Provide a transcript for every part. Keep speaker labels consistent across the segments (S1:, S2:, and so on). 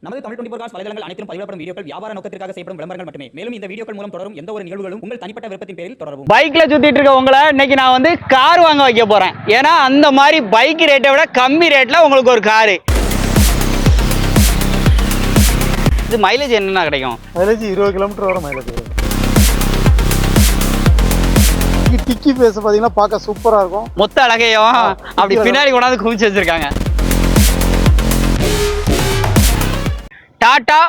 S1: நமது Tamil twenty cos வலைதளங்கள் அனைத்தும் பதிவிடப்படும் வீடியோக்கள் வியாபார நோக்கத்திற்காக செய்யப்படும் விளம்பரங்கள் மட்டுமே. மேலும் இந்த வீடியோக்கள் மூலம் தொடரும் எந்த ஒரு நிகழ்வுகளும் உங்கள் தனிப்பட்ட விருப்பத்தின் பேரில் தொடரவும்.
S2: பைக்ல சுத்திட்டு இருக்க உங்களை இன்னைக்கு நான் வந்து கார் வாங்க வைக்க போறேன். ஏன்னா அந்த மாதிரி பைக் ரேட்டை விட கம்மி ரேட்ல உங்களுக்கு ஒரு காரு இது மைலேஜ் என்னென்ன கிடைக்கும்?
S3: மைலேஜ் இருபது கிலோமீட்டர் வர மைலேஜ் வரும் டிக்கி- பேச பார்த்தீங்கன்னா பார்க்க சூப்பராக இருக்கும்.
S2: மொத்த அழகையும் அப்படி பின்னாடி கொண்டாந்து குமிச்சு வச்சிருக்காங்க. டாடா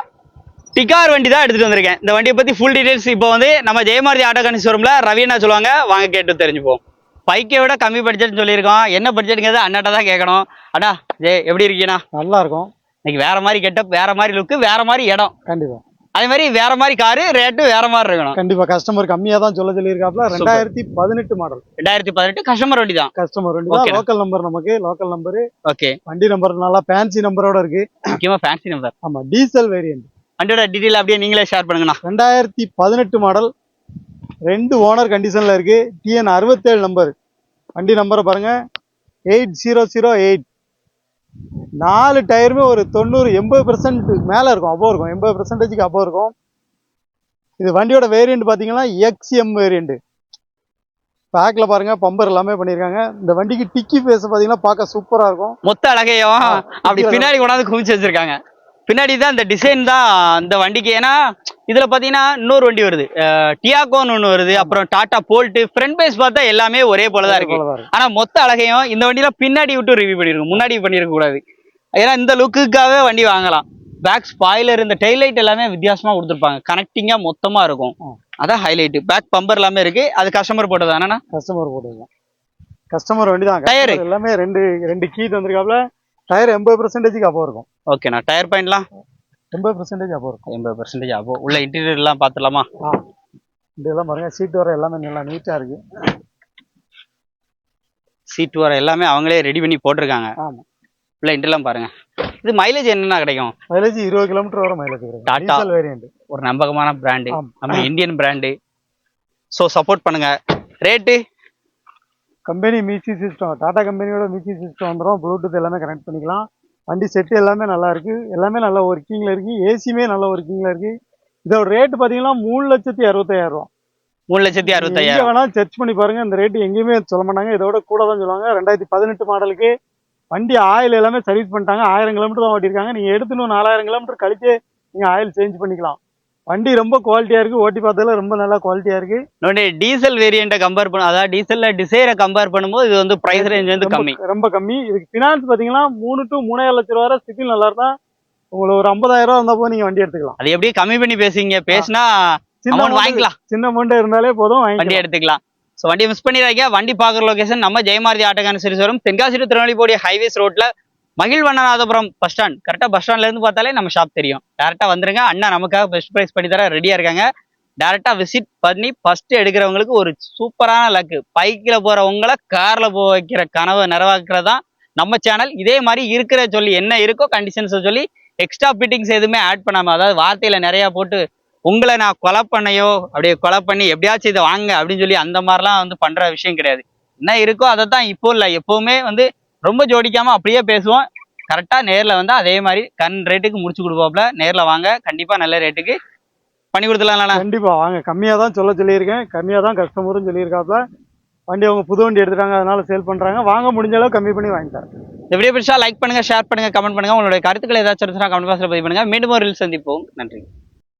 S2: டிகார் வண்டி தான் எடுத்துட்டு வந்திருக்கேன். இந்த வண்டியை பத்தி ஃபுல் டீடைல்ஸ் இப்போ வந்து நம்ம ஜெயமாரதி ஆட்டோ ஷோரூம்ல ரவீனா சொல்லுவாங்க. வாங்க கேட்டு தெரிஞ்சுப்போம். பைக்கை விட கம்மி பட்ஜெட்னு சொல்லியிருக்கோம். என்ன பட்ஜெட்டுங்கிறது அண்ணாட்ட தான் கேட்கணும். அண்ணா ஜெய் எப்படி இருக்கீங்கண்ணா?
S3: நல்லா இருக்கும்.
S2: இன்னைக்கு வேற மாதிரி கெட்டப் வேற மாதிரி லுக்கு வேற மாதிரி இடம்.
S3: கண்டிப்பாக
S2: அதே மாதிரி வேற மாதிரி காரு ரேட்டு வேற மாதிரி இருக்கணும்.
S3: கண்டிப்பாக கஸ்டமர் கம்மியாக தான் சொல்ல சொல்லியிருக்காப்ல. ரெண்டாயிரத்தி பதினெட்டு மாடல்
S2: ரெண்டாயிரத்தி பதினெட்டு கஸ்டமர் வண்டி தான்.
S3: கஸ்டமர் வண்டி தான். லோக்கல் நம்பர் நமக்கு லோக்கல் நம்பரு
S2: ஓகே
S3: வண்டி நம்பர் நல்லா ஃபேன்சி நம்பரோட இருக்கு.
S2: முக்கியமா ஃபேன்சி நம்பர்
S3: ஆமாம் டீசல் வேரியன்ட்
S2: வண்டியோட டீட்டெயில் அப்படியே நீங்களே ஷேர் பண்ணுங்கண்ணா.
S3: ரெண்டாயிரத்தி பதினெட்டு மாடல் ரெண்டு ஓனர் கண்டிஷனில் இருக்கு. டிஎன் அறுபத்தேழு நம்பர் வண்டி நம்பரை பாருங்க. எயிட் ஜீரோ ஜீரோ எயிட் நாலு டயருமே ஒரு தொண்ணூறு எண்பது பெர்சன்ட் மேலே இருக்கும் அபோவ் இருக்கும். எண்பது பெர்சன்டேஜுக்கு அபோவ் இருக்கும். இது வண்டியோட வேரியண்ட் பார்த்தீங்கன்னா எக்ஸ்எம் வேரியண்ட் பேக்கில் பாருங்க பம்பர் எல்லாமே பண்ணியிருக்காங்க இந்த வண்டிக்கு டிக்கி பேஸ் பார்த்தீங்கன்னா பார்க்க சூப்பராக இருக்கும்.
S2: மொத்த அழகையும் அப்படி பின்னாடி கொண்டாந்து குமிச்சு வச்சிருக்காங்க. பின்னாடி தான் இந்த டிசைன் தான் இந்த வண்டிக்கு. ஏன்னா இதுல பாத்தீங்கன்னா இன்னொரு வண்டி வருது. டியாகோன்னு ஒன்று வருது. அப்புறம் டாடா போல்ட்டு ஃப்ரண்ட் பேஸ் பார்த்தா எல்லாமே ஒரே போல தான் இருக்கு.
S3: அவ்வளவுதான் இருக்கு.
S2: ஆனா மொத்த அழகையும் இந்த வண்டியில பின்னாடி விட்டு ரிவ்யூ பண்ணிருக்கும் முன்னாடி பண்ணிருக்க கூடாது. ஏன்னா இந்த லுக்குக்காகவே வண்டி வாங்கலாம். பேக் ஸ்பாய்லர் இந்த டெய்ல் லைட் எல்லாமே வித்தியாசமா கொடுத்துருப்பாங்க. கனெக்டிங்கா மொத்தமா இருக்கும். அதான் ஹைலைட் பேக் பம்பர் எல்லாமே இருக்கு. அது கஸ்டமர் போட்டது? தானே
S3: கஸ்டமர் போட்டுருக்கோம் கஸ்டமர் வண்டி தான்? Customer எல்லாமே ரெண்டு ரெண்டு கீ தந்திருக்காப்ல. டயர் எண்பது பெர்சன்டேஜுக்கு அப்போ இருக்கும்.
S2: ஓகேண்ணா டயர் பாயிண்ட்லாம்?
S3: எண்பது பெர்சன்டேஜ் அப்போ இருக்கும்.
S2: எண்பது பர்சன்டேஜ் ஆகும் உள்ள இன்டீரியர் எல்லாம் பார்த்துலாமா
S3: ஆ. இதெல்லாம் பாருங்க சீட் வர எல்லாமே நல்லா நீட்டா இருக்கு.
S2: சீட் வர எல்லாமே அவங்களே ரெடி பண்ணி போட்டிருக்காங்க.
S3: ஆமா.
S2: உள்ள இன்டர்லாம் பாருங்க. இது மைலேஜ் என்னென்ன கிடைக்கும்?
S3: மைலேஜ் இருபது கிலோமீட்டர் வர மைலேஜ் கிடைக்கும். டீசல் வேரியன்ட்
S2: ஒரு நம்பகமான பிராண்டு. நம்ம இந்தியன் பிராண்டு ஸோ சப்போர்ட் பண்ணுங்க. Rate
S3: company music system Tata கம்பெனியோட மியூசிக் சிஸ்டம் வந்துடும் ப்ளூடூத் எல்லாமே கனெக்ட் பண்ணிக்கலாம். வண்டி செட்டு எல்லாமே நல்லா இருக்கு. எல்லாமே நல்ல ஒர்க்கிங்ல இருக்கு. ஏசியுமே நல்ல ஒர்க்கிங்ல இருக்கு. இதோட ரேட் பாத்தீங்கன்னா மூணு லட்சத்தி அறுபத்தாயிரம் ரூபா
S2: மூணு லட்சத்தி அறுபத்தாயிரம்
S3: வேணா சர்ச் பண்ணி பாருங்க. இந்த ரேட் எங்கேயுமே சொல்ல மாட்டாங்க. இதோட கூட தான் சொல்லுவாங்க. ரெண்டாயிரத்தி பதினெட்டு மாடலுக்கு வண்டி ஆயில் எல்லாமே சர்வீஸ் பண்ணிட்டாங்க. ஆயிரம் கிலோமீட்டர் தான் ஓட்டிருக்காங்க நீங்க எடுத்து இன்னும் நாலாயிரம் கிலோமீட்டர் கழிச்சு நீங்க ஆயில் சேஞ்ச் பண்ணிக்கலாம். வண்டி ரொம்ப குவாலிட்டியா இருக்கு. ஓட்டி பார்த்ததுல ரொம்ப நல்லா குவாலிட்டியா இருக்கு.
S2: இன்னொன்று டீசல் வேரியண்ட்டை கம்பேர் பண்ண அதாவது டீசல்ல டிசைரை கம்பேர் பண்ணும்போது இது வந்து பிரைஸ் ரேஞ்ச் வந்து கம்மி.
S3: ரொம்ப கம்மி. இதுக்கு ஃபினான்ஸ் பாத்தீங்கன்னா மூணு டு மூணாயிரம் லட்சம் ரூபா ஸ்திதி நல்லா இருந்தா உங்களுக்கு ஒரு ஐம்பதாயிரம் ரூபா இருந்தா போது நீங்க வண்டி எடுத்துக்கலாம்.
S2: அது எப்படியே கம்மி பண்ணி பேசுங்க பேசினா
S3: சின்ன
S2: வாங்கிக்கலாம்.
S3: சின்ன அமௌண்ட் இருந்தாலே போதும்
S2: வண்டி எடுத்துக்கலாம். ஸோ வண்டியை மிஸ் பண்ணிடாதீங்க. வண்டி பார்க்குற லொகேஷன் நம்ம ஜெயமாரதி ஆட்டோகான சரி வரும் தென்காசி திருநெல்வேலி போடிய ஹைவேஸ் ரோட்ல மகிழ்வண்ணநாதபுரம் பஸ் ஸ்டாண்ட் கரெக்டாக பஸ் ஸ்டாண்ட்லேருந்து பார்த்தாலே நம்ம ஷாப் தெரியும். டேரெக்டாக வந்துருங்க. அண்ணா நமக்காக பெஸ்ட் ப்ரைஸ் பண்ணி தர ரெடியாக இருக்காங்க. டேரெக்டாக விசிட் பண்ணி ஃபஸ்ட்டு எடுக்கிறவங்களுக்கு ஒரு சூப்பரான லக்கு பைக்கில் போகிறவங்களை காரில் போக வைக்கிற கனவை நிறைவாக்குறது தான் நம்ம சேனல் இதே மாதிரி இருக்கிற சொல்லி என்ன இருக்கோ கண்டிஷன்ஸை சொல்லி எக்ஸ்ட்ரா ஃபிட்டிங்ஸ் எதுவுமே ஆட் பண்ணாமல் அதாவது வார்த்தையில் நிறையா போட்டு உங்களை நான் கொலை பண்ணையோ அப்படியே கொலை பண்ணி எப்படியாச்சும் இதை வாங்க அப்படின்னு சொல்லி அந்த மாதிரிலாம் வந்து பண்ணுற விஷயம் கிடையாது. என்ன இருக்கோ அதை தான் இப்போ இல்லை. எப்போவுமே வந்து ரொம்ப ஜோடிக்காம அப்படியே பேசுவோம். கரெக்டா நேர்ல வந்து அதே மாதிரி கண் ரேட்டுக்கு முடிச்சு கொடுப்பாப்ல. நேர்ல வாங்க. கண்டிப்பா நல்ல ரேட்டுக்கு பண்ணி கொடுத்துலாம்ல
S3: கண்டிப்பா வாங்க. கம்மியா தான் சொல்ல சொல்லியிருக்கேன். கம்மியா தான் கஸ்டமரும் சொல்லியிருக்காப்ல. வண்டி அவங்க புது வண்டி எடுத்துட்டாங்க அதனால சேல் பண்றாங்க. வாங்க முடிஞ்ச அளவு கம்மி பண்ணி வாங்கிட்டாங்க
S2: இந்த வீடியோ பிடிச்சா லைக் பண்ணுங்க ஷேர் பண்ணுங்க கமெண்ட் பண்ணுங்க. உங்களுடைய கருத்துக்கள் ஏதாச்சும் இருந்துச்சுன்னா கமெண்ட் பாக்ஸ்ல பதிவு பண்ணுங்க. மீண்டும் ஒரு reel சந்திப்போம். நன்றி.